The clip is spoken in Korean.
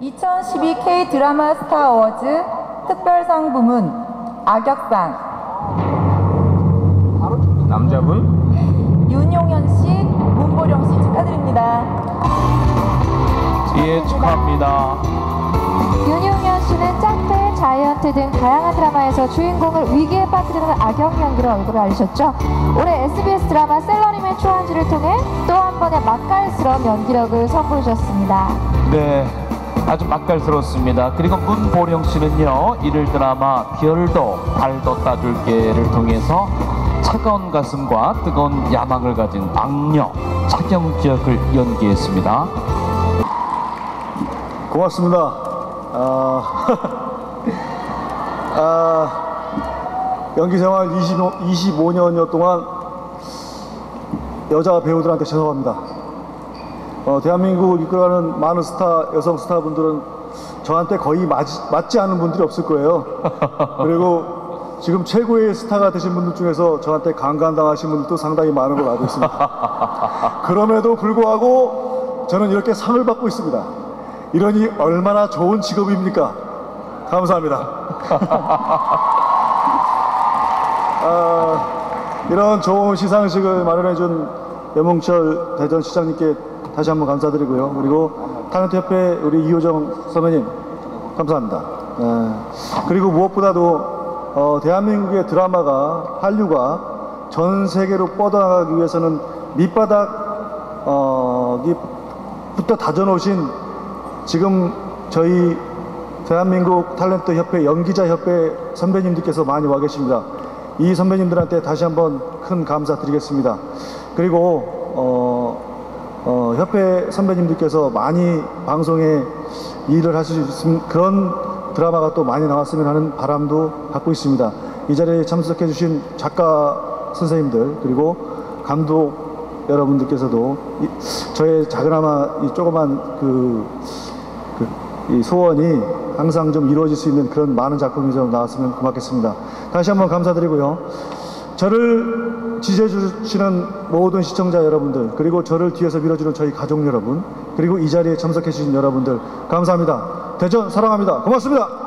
2012K 드라마 스타 어워즈 특별상 부문 악역상 남자분 윤용현 씨, 문보령 씨 축하드립니다. 예 축하합니다. 윤용현 씨는 짝배, 자이언트 등 다양한 드라마에서 주인공을 위기에 빠뜨리는 악역 연기로 얼굴을 알리셨죠. 올해 SBS 드라마 셀러리맨 초안지를 통해 또 한 번의 맛깔스러운 연기력을 선보여 주셨습니다. 네. 아주 맛깔스럽습니다. 그리고 문보령 씨는요, 일일 드라마 별도 발도 따줄게를 통해서 차가운 가슴과 뜨거운 야망을 가진 악녀 차경지 역을 연기했습니다. 고맙습니다. 아, 아, 연기 생활 25, 25년여 동안 여자 배우들한테 죄송합니다. 어, 대한민국을 이끌어가는 많은 스타, 여성 스타분들은 저한테 거의 맞지, 맞지 않은 분들이 없을 거예요. 그리고 지금 최고의 스타가 되신 분들 중에서 저한테 강간당하신 분들도 상당히 많은 걸로 알고 있습니다. 그럼에도 불구하고 저는 이렇게 상을 받고 있습니다. 이러니 얼마나 좋은 직업입니까? 감사합니다. 아, 이런 좋은 시상식을 마련해준 여몽철 대전시장님께 다시 한번 감사드리고요. 그리고 타len트 협회 우리 이효정 선배님 감사합니다. 네. 그리고 무엇보다도 어, 대한민국의 드라마가 한류가 전 세계로 뻗어나가기 위해서는 밑바닥 어, 부터 다져놓으신 지금 저희 대한민국 탤런트 협회 연기자 협회 선배님들께서 많이 와 계십니다. 이 선배님들한테 다시 한번 큰 감사드리겠습니다. 그리고 어, 어, 협회 선배님들께서 많이 방송에 일을 하실 수 있는 그런 드라마가 또 많이 나왔으면 하는 바람도 갖고 있습니다. 이 자리에 참석해 주신 작가 선생님들 그리고 감독 여러분들께서도 이, 저의 작은아마 이 조그만 그, 그, 이 소원이 항상 좀 이루어질 수 있는 그런 많은 작품이 좀 나왔으면 고맙겠습니다. 다시 한번 감사드리고요. 저를 지지해 주시는 모든 시청자 여러분들 그리고 저를 뒤에서 밀어주는 저희 가족 여러분 그리고 이 자리에 참석해 주신 여러분들 감사합니다. 대전 사랑합니다. 고맙습니다.